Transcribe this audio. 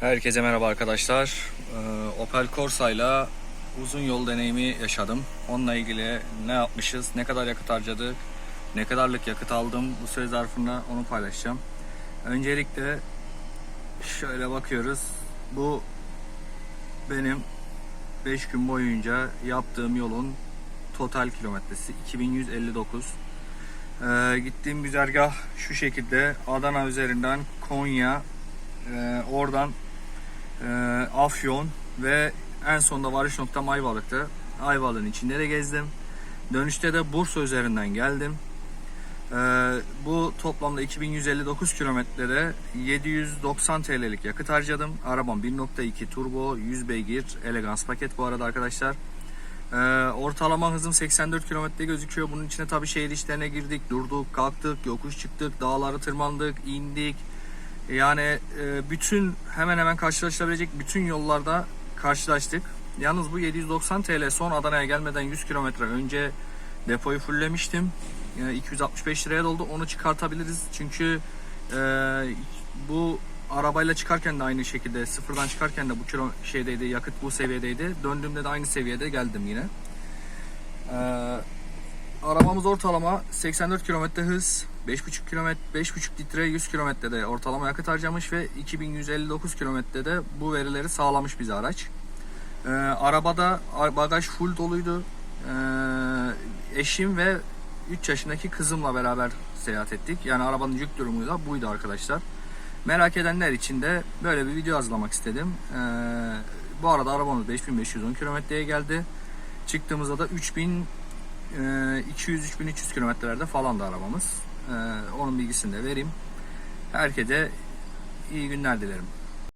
Herkese merhaba arkadaşlar. Ee, Opel Corsa ile uzun yol deneyimi yaşadım. Onunla ilgili ne yapmışız, ne kadar yakıt harcadık, ne kadarlık yakıt aldım bu süre zarfında onu paylaşacağım. Öncelikle şöyle bakıyoruz. Bu benim 5 gün boyunca yaptığım yolun total kilometresi 2159. Ee, gittiğim güzergah şu şekilde Adana üzerinden Konya, ee, oradan e, Afyon ve en sonunda varış noktam Ayvalık'tı. Ayvalık'ın içinde de gezdim. Dönüşte de Bursa üzerinden geldim. Ee, bu toplamda 2159 kilometrede 790 TL'lik yakıt harcadım. Arabam 1.2 turbo 100 beygir elegans paket bu arada arkadaşlar. Ee, ortalama hızım 84 kilometre gözüküyor. Bunun içine tabii şehir içlerine girdik, durduk, kalktık, yokuş çıktık, dağları tırmandık, indik. Yani e, bütün hemen hemen karşılaşılabilecek bütün yollarda karşılaştık. Yalnız bu 790 TL son Adana'ya gelmeden 100 kilometre önce depoyu fulllemiştim. Yani 265 liraya doldu. Onu çıkartabiliriz. Çünkü e, bu arabayla çıkarken de aynı şekilde sıfırdan çıkarken de bu kilo şeydeydi yakıt bu seviyedeydi. Döndüğümde de aynı seviyede geldim yine. Ee, arabamız ortalama 84 km hız, 5,5 km 5,5 litre 100 kilometrede ortalama yakıt harcamış ve 2159 kilometrede bu verileri sağlamış bize araç. Ee, arabada bagaj full doluydu. Ee, eşim ve 3 yaşındaki kızımla beraber seyahat ettik. Yani arabanın yük durumu da buydu arkadaşlar. Merak edenler için de böyle bir video hazırlamak istedim. Ee, bu arada arabamız 5510 kilometreye geldi. Çıktığımızda da 3000 200-3300 kilometrelerde falan da arabamız. Ee, onun bilgisini de vereyim. Herkese iyi günler dilerim.